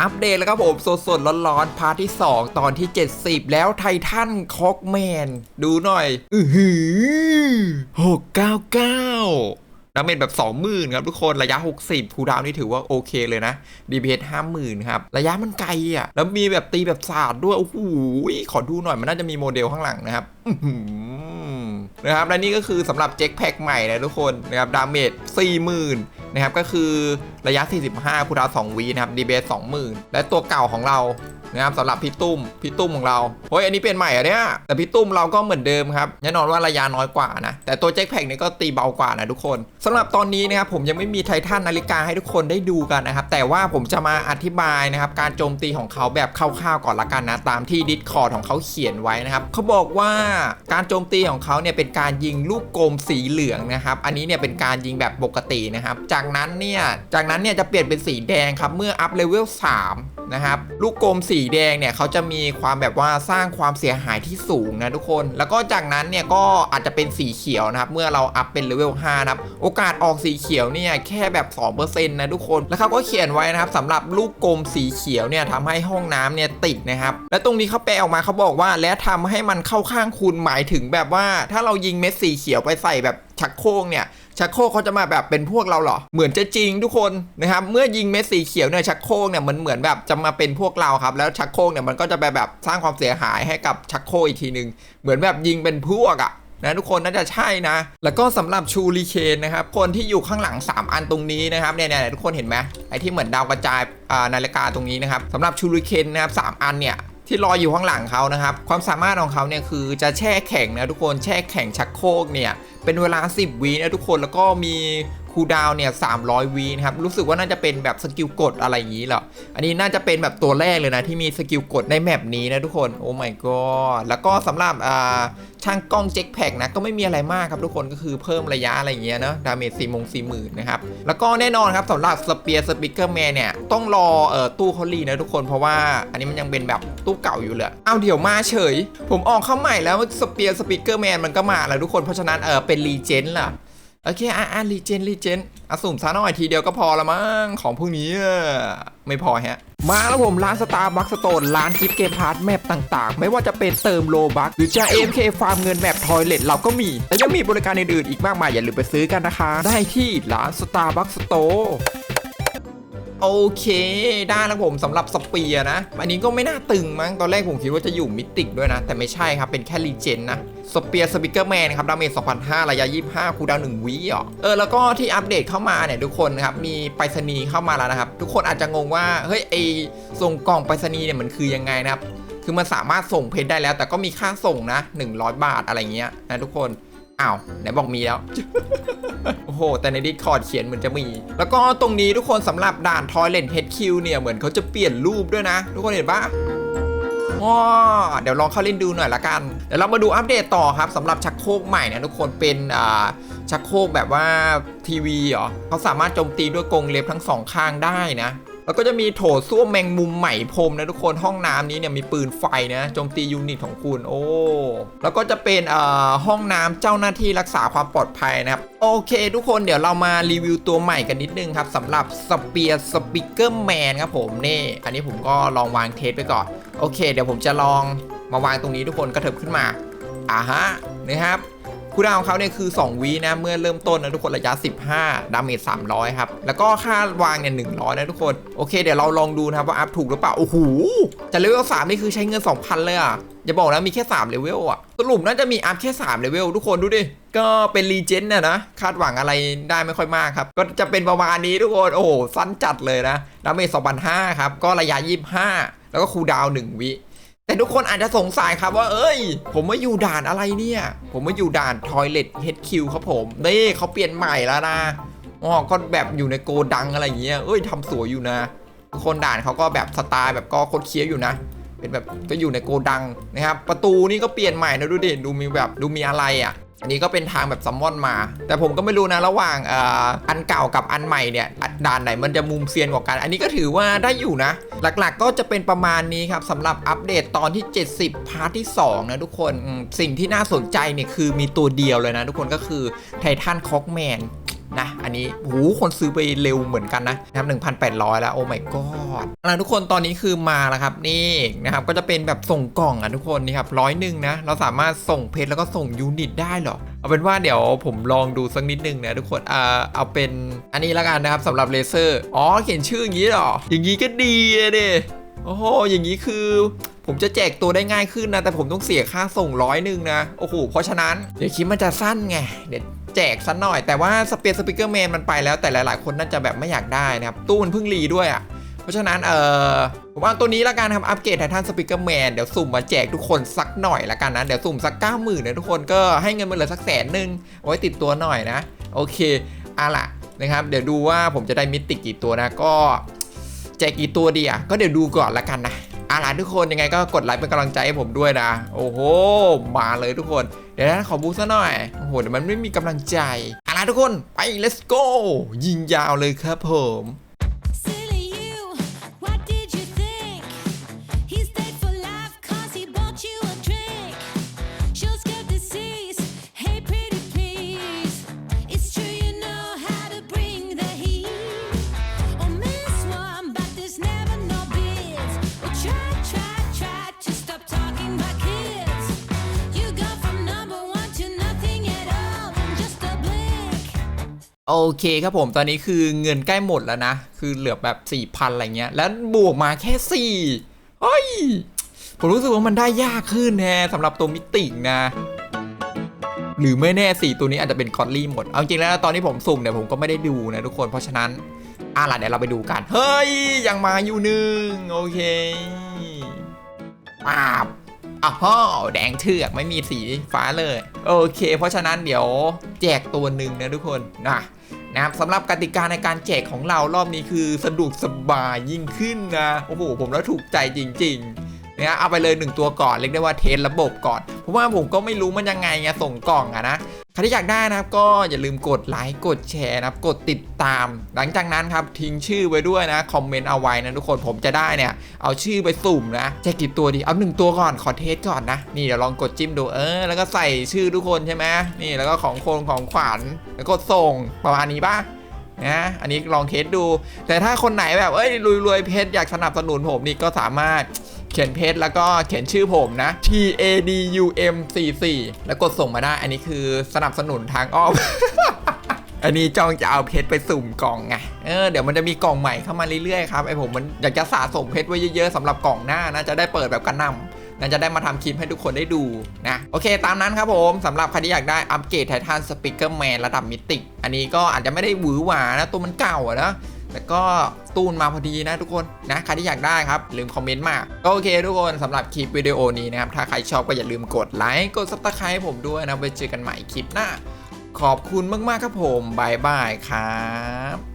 อัปเดตแล้วครับผมสดๆร้อนๆพาร์ทที่ 2 ตอนที่ 70 แล้วไททันคอกแมน ดูหน่อย อือหือหกเก้าเก้าดาเมจแบบ 20,000 ครับทุกคนระยะ 60 คูดาวนี่ถือว่าโอเคเลยนะ DPS 50,000 ครับ ระยะมันไกลอะ แล้วมีแบบตีแบบศาสตร์ด้วย โอ้โหขอดูหน่อยมันน่าจะมีโมเดลข้างหลังนะครับนะครับและนี่ก็คือสำหรับเจ็คแพ็กใหม่นะทุกคนนะครับดาเมจ40,000 นะครับก็คือระยะ 45คูลดาว2วีนะครับ DBS 20,000 และตัวเก่าของเรานะครับสำหรับพี่ตุ้มพี่ตุ้มของเราเฮ้ยอันนี้เป็นใหม่อะเนี่ยแต่พี่ตุ้มเราก็เหมือนเดิมครับแน่นอนว่าระยะน้อยกว่านะแต่ตัวแจ็คแพ็กนี่ก็ตีเบากว่านะทุกคนสำหรับตอนนี้นะครับผมยังไม่มีไททันนาฬิกาให้ทุกคนได้ดูกันนะครับแต่ว่าผมจะมาอธิบายนะครับการโจมตีของเขาแบบคร่าวๆก่อนละกันนะตามที่ดิสคอร์ดของเขาเขียนไว้นะครับเขาบอกว่าการโจมตีของเขาเนี่ยเป็นการยิงลูกกลมสีเหลืองนะครับอันนี้เนี่ยเป็นการยิงแบบปกตินะครับจากากนั้นเนี่ย จากนั้นเนี่ยจะเปลี่ยนเป็นสีแดงครับ เมื่ออัพเลเวล3นะครับ ลูกกลมสีแดงเนี่ยเขาจะมีความแบบว่าสร้างความเสียหายที่สูงนะทุกคน แล้วก็จากนั้นเนี่ยก็อาจจะเป็นสีเขียวนะครับ เมื่อเราอัพเป็นเลเวล5นะครับ โอกาสออกสีเขียวเนี่ยแค่แบบ2%นะทุกคน แล้วเขาก็เขียนไว้นะครับสำหรับลูกกลมสีเขียวเนี่ยทำให้ห้องน้ำเนี่ยติดนะครับ และตรงนี้เขาแปลออกมาเขาบอกว่า และทำให้มันเข้าข้างคุณหมายถึงแบบว่า ถ้าเรายิงเม็ดสีเขียวไปใส่แบบชักโครกเนี่ย ชักโครกเขาจะมาแบบเป็นพวกเราเหรอ เหมือนจะจริงทุกคนนะครับ เมื่อยิงเม็ดสีเขียวเนี่ยชักโครกเนี่ยมันเหมือนแบบจะมาเป็นพวกเราครับ แล้วชักโครกเนี่ยมันก็จะไปแบบสร้างความเสียหายให้กับชักโครกอีกทีหนึ่งเหมือนแบบยิงเป็นพวกอะนะทุกคนน่าจะใช่นะ แล้วก็สำหรับชูริเคนนะครับคนที่อยู่ข้างหลัง 3 อันตรงนี้นะครับเนี่ยเนี่ยทุกคนเห็นไหมไอ้ที่เหมือนดาวกระจายนาฬิกาตรงนี้นะครับสำหรับชูริเคนนะครับสามอันเนี่ย ที่ลอยอยู่ข้างหลังเขานะครับ ความสามารถของเขาเนี่ยคือจะแช่แข็งนะทุกคนแช่แข็งชักโครกเนี่ยเป็นเวลา 10วินะทุกคนแล้วก็มี คูดาวเนี่ย300วีนะครับ รู้สึกว่าน่าจะเป็นแบบสกิลกดอะไรอย่างนี้หรอ อันนี้น่าจะเป็นแบบตัวแรกเลยนะ ที่มีสกิลกดในแมปนี้นะทุกคน โอ้ my god แล้วก็สำหรับอ่าช่างกล้องเจ็คแพกนะ ก็ไม่มีอะไรมากครับทุกคนก็คือเพิ่มระยะอะไรอย่างเงี้ยเนาะดาเมจสี่มงสี่หมื่นนะครับ แล้วก็แน่นอนครับสำหรับสเปียร์สปิเกอร์แมนเนี่ยต้องรอเอ่อตู้เขารีนะทุกคนเพราะว่าอันนี้มันยังเป็นแบบตู้เก่าอยู่เลยเอาเดี๋ยวมาเฉย ผมออกเข้าใหม่แล้วสเปียร์สปิเกอร์แมนมันก็มาแล้วทุกคนเพราะฉะนั้นเออเป็นรีเจนล่ะ โอเคอะอะรีเจนรีเจนอะสุ่มซะหน่อยทีเดียวก็พอละมั้งของพวกนี้ไม่พอฮะมาแล้วผมร้านสตาร์บัคสโตนร้านกิฟเกมพาร์ทแมปต่างๆ ไม่ว่าจะเป็นเติมโลบัคหรือจะ AMK ฟาร์มเงินแมปทอยเลทเราก็มี และยังมีบริการอื่นๆอีกมากมายอย่าลืมไปซื้อกันนะคะ ได้ที่ร้านสตาร์บัคสโตร์ โอเคได้แล้วผมสำหรับสเปียนะ อันนี้ก็ไม่น่าตึงมั้งตอนแรกผมคิดว่าจะอยู่มิติกด้วยนะ แต่ไม่ใช่ครับ เป็นแค่รีเจนนะสเปียร์สปิเกอร์แมนครับดาเมจ2,500 ระยะ 25 คูดาวน1วิอะเออแล้วก็ที่อัปเดตเข้ามาเนี่ยทุกคนนะครับมีไปรษณีย์เข้ามาแล้วนะครับ ทุกคนอาจจะงงว่าเฮ้ยไอส่งกล่องไปรษณีย์เนี่ยมันคือยังไงนะครับ คือมันสามารถส่งเพชรได้แล้ว แต่ก็มีค่าส่งนะ 100 บาทอะไรเงี้ยนะทุกคน อ้าวไหนบอกมีแล้ว โอ้โห แต่ใน Discord เขียนเหมือนจะมี แล้วก็ตรงนี้ทุกคนสำหรับด่าน Toilet HQ เนี่ย เหมือนเขาจะเปลี่ยนรูปด้วยนะ ทุกคนเห็นปะว้าเดี๋ยวลองเข้าเล่นดูหน่อยละกัน เดี๋ยวเรามาดูอัปเดตต่อครับสำหรับชักโครกใหม่นะทุกคนเป็นอ่าชักโครกแบบว่าทีวีเหรอเขาสามารถโจมตีด้วยกรงเล็บทั้งสองข้างได้นะ แล้วก็จะมีโถส้วมแมงมุมใหม่พรมนะทุกคนห้องน้ำนี้เนี่ยมีปืนไฟนะโจมตียูนิตของคุณโอ้แล้วก็จะเป็นเอ่อห้องน้ำเจ้าหน้าที่รักษาความปลอดภัยนะครับโอเค ทุกคนเดี๋ยวเรามารีวิวตัวใหม่กันนิดนึงครับสำหรับสเปียร์สปิเกอร์แมนครับผมนี่ อันนี้ผมก็ลองวางเทสไปก่อน โอเค เดี๋ยวผมจะลองมาวางตรงนี้ทุกคนกระเถิบขึ้นมาอ่าฮะนะครับ คูลดาวของเขาเนี่ยคือ 2วินะเมื่อเริ่มต้นนะทุกคนระยะ 15 ดาเมจ300 ครับ แล้วก็ค่าวางเนี่ย100 นะทุกคน โอเคเดี๋ยวเราลองดูนะครับว่าอัพถูกหรือเปล่า โอ้โห จะเลเวล3นี่คือใช้เงิน 2,000 เลยอะอย่าบอกนะมีแค่3เลเวลอะสรุปน่าจะมีอัพแค่3เลเวลทุกคนดูดิ ก็เป็นรีเจนน่ะนะ คาดหวังอะไรได้ไม่ค่อยมากครับ ก็จะเป็นประมาณนี้ทุกคน โอ้โหสั้นจัดเลยนะดาเมจ2,500 ครับ ก็ระยะ 25 แล้วก็คูลดาวน์1วิ แต่ทุกคนอาจจะสงสัยครับว่า เอ้ย ผมมาอยู่ด่านอะไรเนี่ย ผมมาอยู่ด่าน Toilet HQ ครับผมนี่เขาเปลี่ยนใหม่แล้วนะอ๋อก็แบบอยู่ในโกดังอะไรอย่างเงี้ยเอ้ยทำสวยอยู่นะทุกคนด่านเขาก็แบบสไตล์แบบก็โคตรเคี้ยวอยู่นะเป็นแบบก็อยู่ในโกดังนะครับ ประตูนี่ก็เปลี่ยนใหม่นะดูดิดูมีแบบดูมีอะไรอะอันนี้ก็เป็นทางแบบซัมมอนมา แต่ผมก็ไม่รู้นะระหว่างอ่ออันเก่ากับอันใหม่เนี่ยด่านไหนมันจะมุมเซียนกว่ากัน อันนี้ก็ถือว่าได้อยู่นะ หลักๆก็จะเป็นประมาณนี้ครับสำหรับอัปเดตตอนที่ 70 พาร์ทที่ 2 นะทุกคนสิ่งที่น่าสนใจเนี่ยคือมีตัวเดียวเลยนะทุกคนก็คือไททันคอกแมน นะ อันนี้โหคนซื้อไปเร็วเหมือนกันนะนะครับ1,800 แล้ว โอ้ my god นะทุกคนตอนนี้คือมาแล้วครับนี่นะครับก็จะเป็นแบบส่งกล่องอะทุกคนนี่ครับร้อยหนึ่งนะเราสามารถส่งเพชรแล้วก็ส่งยูนิตได้หรอเอาเป็นว่าเดี๋ยวผมลองดูสักนิดนึงนะทุกคนอ่าเอาเป็นอันนี้แล้วกันนะครับสำหรับเลเซอร์อ๋อเขียนชื่ออย่างนี้หรออย่างนี้ก็ดีอะเดโอ้โหอย่างนี้คือผมจะแจกตัวได้ง่ายขึ้นนะ แต่ผมต้องเสียค่าส่งร้อยหนึ่งนะ โอ้โห เพราะฉะนั้น เดี๋ยวคลิปมันจะสั้นไง เดี๋ยว แจกสักหน่อย แต่ว่าสเปียร์สปิเกอร์แมนมันไปแล้วแต่หลาย ๆ คนน่าจะแบบไม่อยากได้นะครับ ตู้มันเพิ่งรีด้วยอะเพราะฉะนั้นเออผมเอาตัวนี้ละกันครับอัปเกรดไททันสปิเกอร์แมนเดี๋ยวสุ่มมาแจกทุกคนสักหน่อยละกันนะ เดี๋ยวสุ่มสัก 9 0,000นะทุกคนก็ให้เงินมาเหลือสักแสนหนึ่งเอาไว้ติดตัวหน่อยนะ โอเคเอาล่ะนะครับ เดี๋ยวดูว่าผมจะได้มิติกี่ตัวนะก็แจกกี่ตัวดีอะก็เดี๋ยวดูก่อนละกันนะ อาล่ะทุกคนยังไงก็กดไลค์เป็นกำลังใจให้ผมด้วยนะ โอ้โห มาเลยทุกคน เดี๋ยวนะขอบูสซะหน่อย โอ้โหเดี๋ยวมันไม่มีกำลังใจอาล่ะทุกคน ไป let's go ยิงยาวเลยครับผม โอเคครับผมตอนนี้คือเงินใกล้หมดแล้วนะ คือเหลือแบบ4,000อะไรเงี้ย แล้วบวกมาแค่4เฮ้ย ผมรู้สึกว่ามันได้ยากขึ้นแฮะสำหรับตัวมิตินะ หรือไม่แน่4ตัวนี้อาจจะเป็นคอลลี่หมด เอาจริงแล้วตอนที่ผมสุ่มเนี่ยผมก็ไม่ได้ดูนะทุกคนเพราะฉะนั้นอะล่ะเดี๋ยวเราไปดูกัน เฮ้ย ยังมาอยู่หนึ่งโอเคปาบ อ้าวแดงเถือกไม่มีสีฟ้าเลย โอเค เพราะฉะนั้นเดี๋ยวแจกตัวหนึ่งนะทุกคนนะนะครับสำหรับกติกาในการแจกของเรารอบนี้คือสะดวกสบายยิ่งขึ้นนะ โอ้โห ผมแล้วถูกใจจริง ๆ นี่ยเอาไปเลย 1 ตัวก่อนเรียกได้ว่าเทสระบบก่อนเพราะว่าผมก็ไม่รู้มันยังไงไงส่งกล่องอะนะใครที่อยากได้นะครับก็อย่าลืมกดไลค์กดแชร์นะครับกดติดตาม หลังจากนั้นครับทิ้งชื่อไว้ด้วยนะคอมเมนต์เอาไว้นะทุกคนผมจะได้เนี่ยเอาชื่อไปสุ่มนะแจกกี่ตัวดีเอา1ตัวก่อนขอเทสก่อนนะนี่เดี๋ยวลองกดจิ้มดูเออแล้วก็ใส่ชื่อทุกคนใช่ไหมนี่แล้วก็ของคนของขวัญแล้วกดส่งประมาณนี้ป่ะนะอันนี้ลองเทสดู แต่ถ้าคนไหนแบบเอ้ยรวยรวยๆเพชรอยากสนับสนุนผมนี่ก็สามารถ เขียนเพจแล้วก็เขียนชื่อผมนะ T A D U M 4 4แล้วกดส่งมาได้ อันนี้คือสนับสนุนทางอ้อม อันนี้จ้องจะเอาเพชรไปสุ่มกล่องไง เออเดี๋ยวมันจะมีกล่องใหม่เข้ามาเรื่อยๆครับไอผมมันอยากจะสะสมเพชรไว้เยอะๆสำหรับกล่องหน้านะจะได้เปิดแบบกระนำน่าจะได้มาทำคลิปให้ทุกคนได้ดูนะ โอเค ตามนั้นครับผมสำหรับใครที่อยากได้อัปเกรดไททันสปิเกอร์แมนระดับมิติอันนี้ก็อาจจะไม่ได้หวือหวานะ ตัวมันเก่าอะนะ แล้วก็ตูนมาพอดีนะทุกคนนะใครที่อยากได้ครับ ลืมคอมเมนต์มาก็โอเคทุกคนสำหรับคลิปวิดีโอนี้นะครับ ถ้าใครชอบก็อย่าลืมกดไลค์กดซับสไครต์ผมด้วยนะไว้เจอกันใหม่คลิปหน้า ขอบคุณมากๆครับผมบายบายครับ